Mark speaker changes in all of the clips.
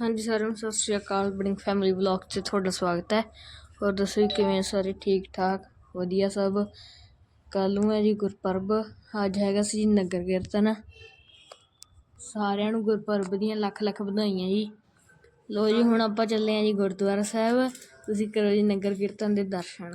Speaker 1: ਹਾਂਜੀ ਸਾਰਿਆਂ ਨੂੰ ਸਤਿ ਸ਼੍ਰੀ ਅਕਾਲ। ਬੜਿੰਗ ਫੈਮਿਲੀ ਵਲੌਗ 'ਚ ਤੁਹਾਡਾ ਸਵਾਗਤ ਹੈ। ਹੋਰ ਦੱਸੋ ਜੀ, ਕਿਵੇਂ ਸਾਰੇ? ਠੀਕ ਠਾਕ? ਵਧੀਆ ਸਭ? ਕੱਲ ਨੂੰ ਹੈ ਜੀ ਗੁਰਪਰਬ। ਅੱਜ ਹੈਗਾ ਸੀ ਜੀ ਨਗਰ ਕੀਰਤਨ। ਸਾਰਿਆਂ ਨੂੰ ਗੁਰਪਰਬ ਦੀਆਂ ਲੱਖ ਲੱਖ ਵਧਾਈਆਂ ਜੀ। ਲੋ ਜੀ, ਹੁਣ ਆਪਾਂ ਚੱਲੇ ਹਾਂ ਜੀ ਗੁਰਦੁਆਰਾ ਸਾਹਿਬ। ਤੁਸੀਂ ਕਰੋ ਜੀ ਨਗਰ ਕੀਰਤਨ ਦੇ ਦਰਸ਼ਨ।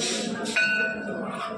Speaker 2: ਸੰਗਤ ਦੀ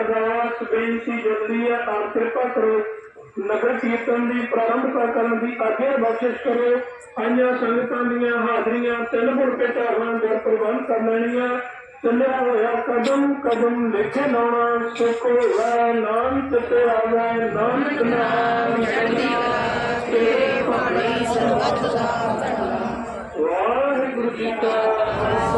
Speaker 2: ਅਰਦਾਸ ਬੇਨਤੀ ਜਲਦੀ ਹੈ ਆਪ ਕਿਰਪਾ ਕਰੋ ਨਗਰ ਕੀਰਤਨ ਦੀ ਪ੍ਰਾਰੰਭਤਾ ਕਰਨ ਦੀ ਆਗਿਆ ਬਖਸ਼ਿਸ਼ ਕਰੋ। ਆਈਆਂ ਸੰਗਤਾਂ ਦੀਆਂ ਹਾਜ਼ਰੀਆਂ ਤਿੰਨ ਗੁਣ ਕੇ ਚਾਹਾਂ ਦੇ ਪ੍ਰਬੰਧ ਕਰ ਲੈਣੀਆਂ। ਚੱਲਿਆ ਹੋਇਆ ਕਦਮ ਕਦਮ ਲਿਖੇ ਲਾਉਣਾ ਸੁਖ ਹੋਇਆ ਨਾਮ ਤੇ ਆਵੇ ਨਾਨਕ ਨਾਮ। ਤੇ ਪਾਣੀ ਸਰਬੱਤ ਦਾ ਵਾਹਿਗੁਰੂ ਜੀ ਕਾ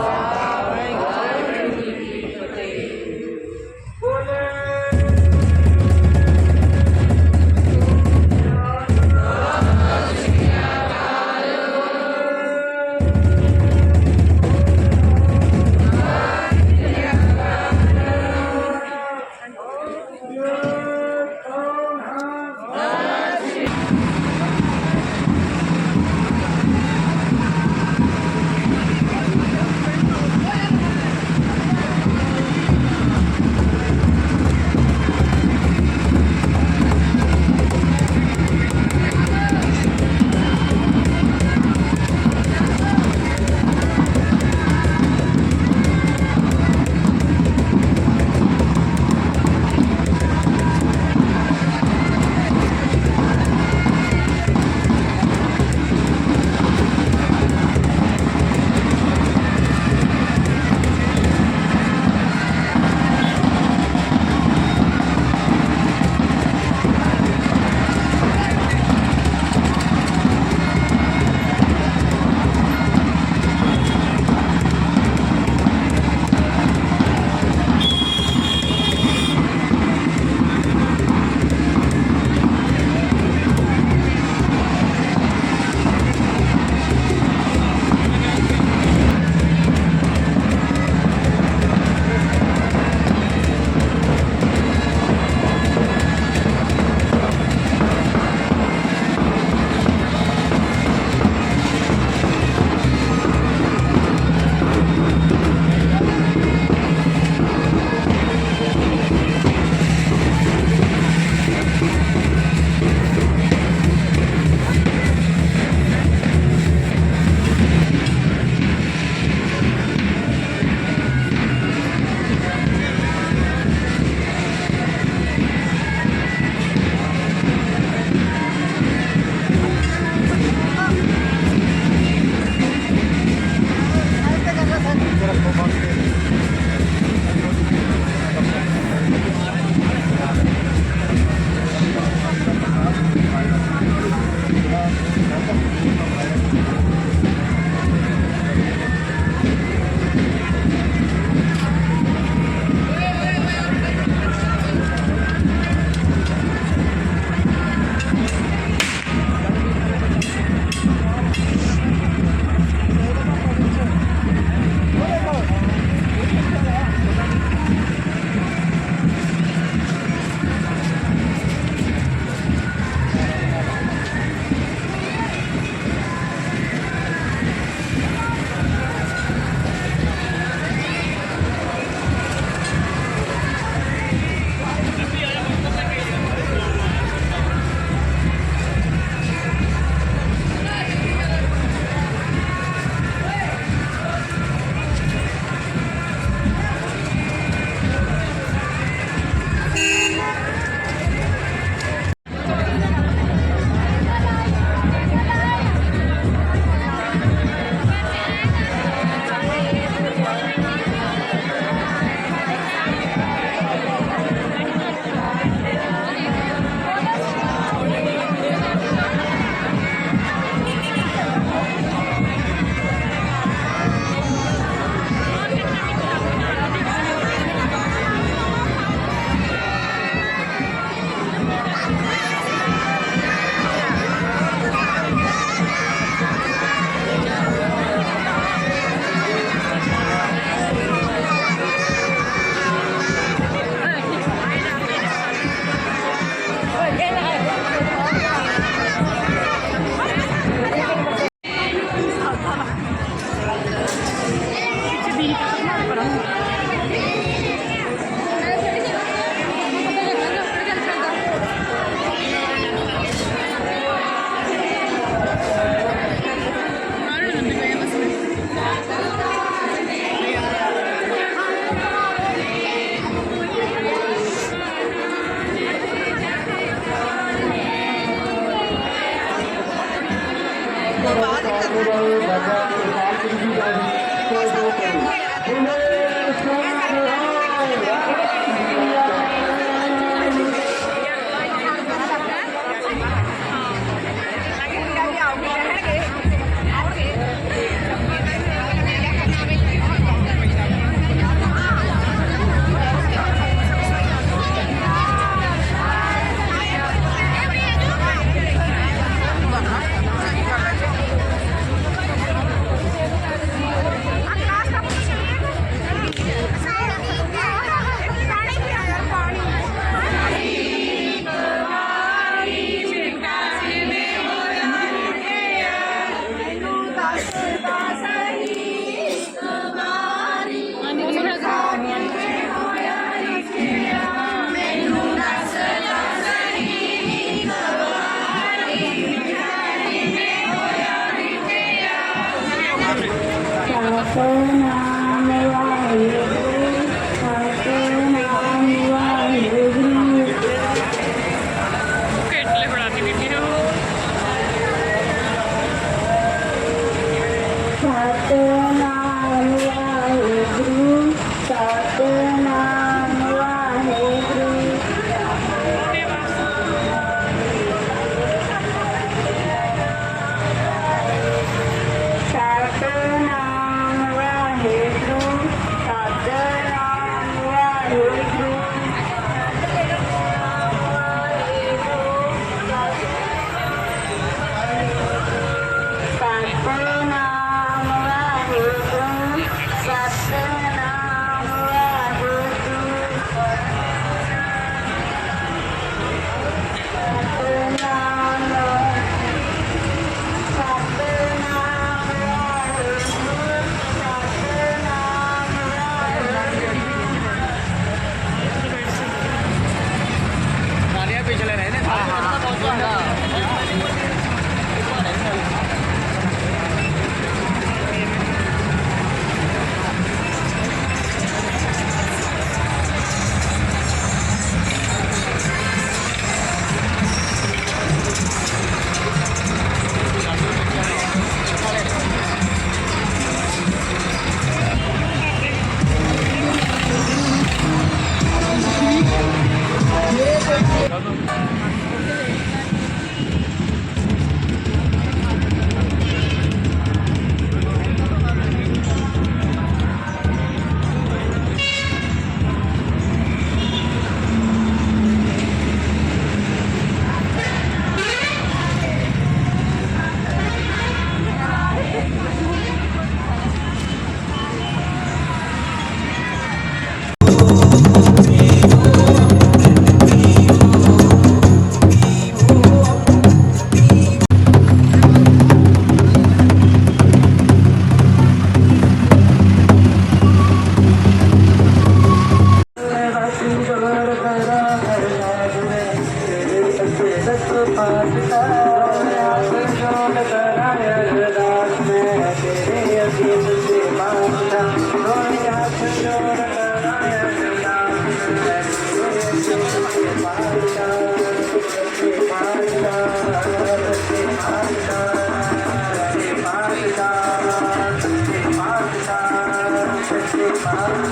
Speaker 3: পাহাড়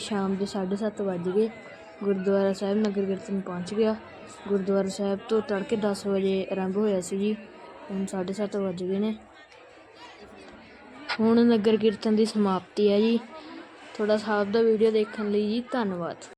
Speaker 3: ਸ਼ਾਮ ਦੇ 7:30 ਵੱਜ ਗਏ। ਗੁਰਦੁਆਰਾ ਸਾਹਿਬ ਨਗਰ ਕੀਰਤਨ ਪਹੁੰਚ ਗਿਆ। ਗੁਰਦੁਆਰਾ ਸਾਹਿਬ ਤੋਂ ਤੜਕੇ 10 ਵਜੇ ਆਰੰਭ ਹੋਇਆ ਸੀ ਜੀ। ਹੁਣ 7:30 ਵੱਜ ਗਏ ਨੇ। ਹੁਣ ਨਗਰ ਕੀਰਤਨ ਦੀ ਸਮਾਪਤੀ ਹੈ ਜੀ। ਥੋੜਾ ਸਾਹਿਬ ਦਾ ਵੀਡੀਓ ਦੇਖਣ ਲਈ ਜੀ, ਧੰਨਵਾਦ।